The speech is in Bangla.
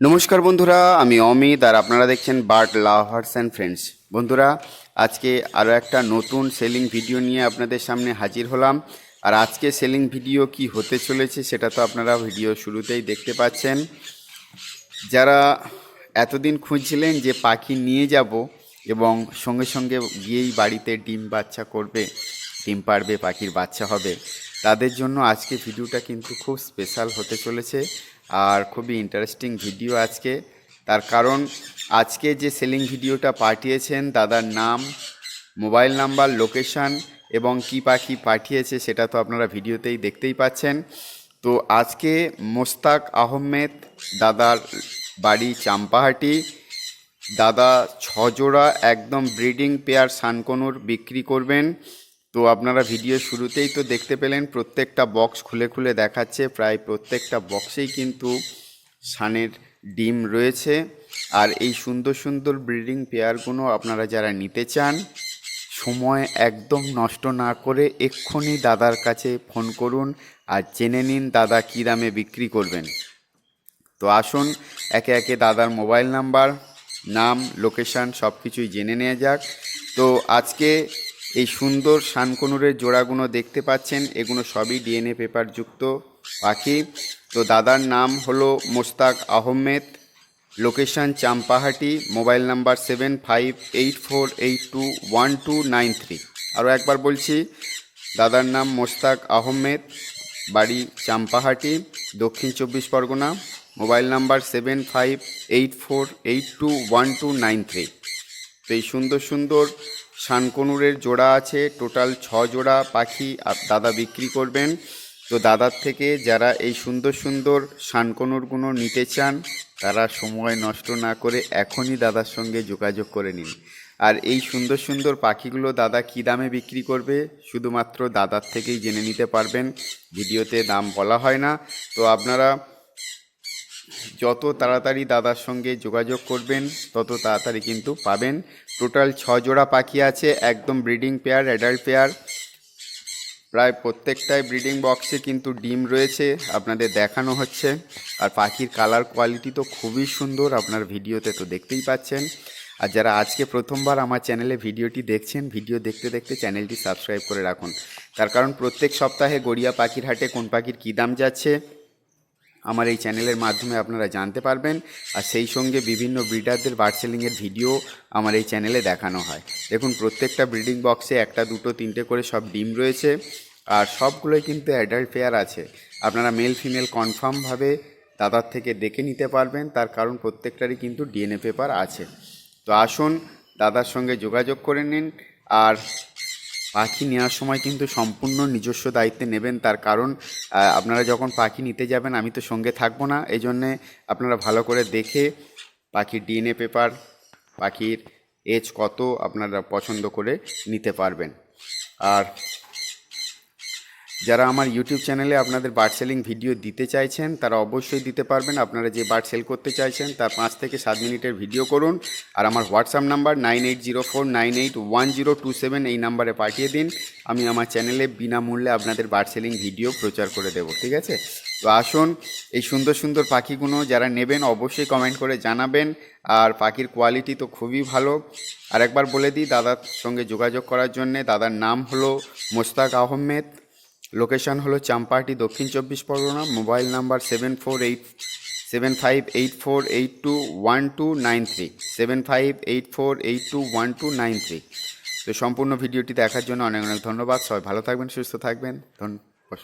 নমস্কার বন্ধুরা, আমি অমিত আর আপনারা দেখছেন বার্ড লাভার্স অ্যান্ড ফ্রেন্ডস বন্ধুরা, আজকে আরও একটা নতুন সেলিং ভিডিও নিয়ে আপনাদের সামনে হাজির হলাম। আর আজকে সেলিং ভিডিও কি হতে চলেছে সেটা তো আপনারা ভিডিও শুরুতেই দেখতে পাচ্ছেন। যারা এতদিন খুঁজছিলেন যে পাখি নিয়ে যাব এবং সঙ্গে সঙ্গে গিয়েই বাড়িতে ডিম বাচ্চা করবে, ডিম পারবে পাখির বাচ্চা হবে, তাদের জন্য আজকে ভিডিওটা কিন্তু খুব স্পেশাল হতে চলেছে। আর খুবই ইন্টারেস্টিং ভিডিও আজকে। তার কারণ, আজকে যে সেলিং ভিডিওটা পাঠিয়েছেন, দাদার নাম মোবাইল নাম্বার লোকেশান এবং কি পাখি পাঠিয়েছে সেটা তো আপনারা ভিডিওতেই দেখতেই পাচ্ছেন। তো আজকে মোস্তাক আহমেদ দাদার বাড়ি চাম্পাহাটি। দাদা ছজোড়া একদম ব্রিডিং পেয়ার সানকনুর বিক্রি করবেন। তো আপনারা ভিডিও শুরুতেই তো দেখতে পেলেন, প্রত্যেকটা বক্স খুলে খুলে দেখাচ্ছে, প্রায় প্রত্যেকটা বক্সেই কিন্তু সানের ডিম রয়েছে। আর এই সুন্দর সুন্দর ব্রিডিং পেয়ারগুলো আপনারা যারা নিতে চান, সময় একদম নষ্ট না করে এক্ষুনি দাদার কাছে ফোন করুন আর জেনে নিন দাদা কী দামে বিক্রি করবেন। তো আসুন, একে একে দাদার মোবাইল নাম্বার নাম লোকেশান সব কিছুই জেনে নেওয়া যাক। তো আজকে এই সুন্দর শানকনুরের জোড়াগুলো দেখতে পাচ্ছেন এগুলো সবই ডিএনএ পেপারযুক্ত পাখি। তো দাদার নাম হলো Mostak Ahmed, location Champahati, mobile number seven five eight four eight two one two nine three. আরও একবার বলছি, দাদার নাম মোস্তাক আহমেদ, বাড়ি চাম্পাহাটি, দক্ষিণ চব্বিশ Pargana, mobile number seven five eight four eight two one two nine three. তো এই সুন্দর সুন্দর শানকনুরের জোড়া আছে, টোটাল ছ জোড়া পাখি আপ- দাদা বিক্রি করবেন। তো দাদার থেকে যারা এই সুন্দর সুন্দর শানকনুরগুলো নিতে চান, তারা সময় নষ্ট না করে এখনই দাদার সঙ্গে যোগাযোগ করে নিন। আর এই সুন্দর সুন্দর পাখিগুলো দাদা কী দামে বিক্রি করবে, শুধুমাত্র দাদার থেকেই জেনে নিতে পারবেন। ভিডিওতে দাম বলা হয় না। তো আপনারা যত তাড়াতাড়ি দাদার সঙ্গে যোগাযোগ করবেন, তত তাড়াতাড়ি কিন্তু পাবেন। টোটাল ছ জোড়া পাখি আছে, একদম ব্রিডিং পেয়ার অ্যাডাল্ট পেয়ার প্রায় প্রত্যেকটাই ব্রিডিং বক্সে কিন্তু ডিম রয়েছে, আপনাদের দেখানো হচ্ছে। আর পাখির কালার কোয়ালিটি তো খুবই সুন্দর, আপনার ভিডিওতে তো দেখতেই পাচ্ছেন। আর যারা আজকে প্রথমবার আমার চ্যানেলে ভিডিওটি দেখছেন, ভিডিও দেখতে দেখতে চ্যানেলটি সাবস্ক্রাইব করে রাখুন। তার কারণ প্রত্যেক সপ্তাহে গড়িয়া পাখির হাটে কোন পাখির কী দাম যাচ্ছে আমার এই চ্যানেলের মাধ্যমে আপনারা জানতে পারবেন। আর সেই সঙ্গে বিভিন্ন ব্রিডারদের বার্ড সেলিংয়ের ভিডিও আমার এই চ্যানেলে দেখানো হয়। দেখুন, প্রত্যেকটা ব্রিডিং বক্সে একটা, দুটো, তিনটে করে সব ডিম রয়েছে। আর সবগুলোই কিন্তু অ্যাডাল্ট পেয়ার আছে। আপনারা মেল, ফিমেল কনফার্মভাবে দাদার থেকে দেখে নিতে পারবেন। তার কারণ প্রত্যেকটারই কিন্তু ডিএনএ পেপার আছে। তো আসুন, দাদার সঙ্গে যোগাযোগ করে নিন। আর পাখি নেওয়ার সময় কিন্তু সম্পূর্ণ নিজস্ব দায়িত্বে নেবেন। তার কারণ আপনারা যখন পাখি নিতে যাবেন, আমি তো সঙ্গে থাকব না। এই জন্যে আপনারা ভালো করে দেখে পাখির ডিএনএ পেপার, পাখির এজ কত আপনারা পছন্দ করে নিতে পারবেন। আর যারা আমার ইউটিউব চ্যানেলে আপনাদের বার্ড সেলিং ভিডিও দিতে চাইছেন, তারা অবশ্যই দিতে পারবেন। আপনারা যে বার্ড সেল করতে চাইছেন, তার পাঁচ থেকে সাত মিনিটের ভিডিও করুন। আর আমার WhatsApp number nine eight zero four nine eight one zero two seven এই নাম্বারে পাঠিয়ে দিন। আমি আমার চ্যানেলে বিনামূল্যে আপনাদের বার্ড সেলিং ভিডিও প্রচার করে দেবো, ঠিক আছে? তো আসুন, এই সুন্দর সুন্দর পাখিগুলো যারা নেবেন, অবশ্যই কমেন্ট করে জানাবেন। আর পাখির কোয়ালিটি তো খুবই ভালো। আর একবার বলে দিই, দাদার সঙ্গে যোগাযোগ করার জন্যে দাদার নাম হলো মোস্তাক আহমেদ। লোকেশন হলো চাম্পাহাটি দক্ষিণ চব্বিশ Pargana mobile number seven four eight seven five eight four eight two one two nine three seven five eight four eight two one two nine three তো সম্পূর্ণ ভিডিওটি দেখার জন্য অনেক অনেক ধন্যবাদ। সবাই ভালো থাকবেন, সুস্থ থাকবেন। ধন্যবাদ।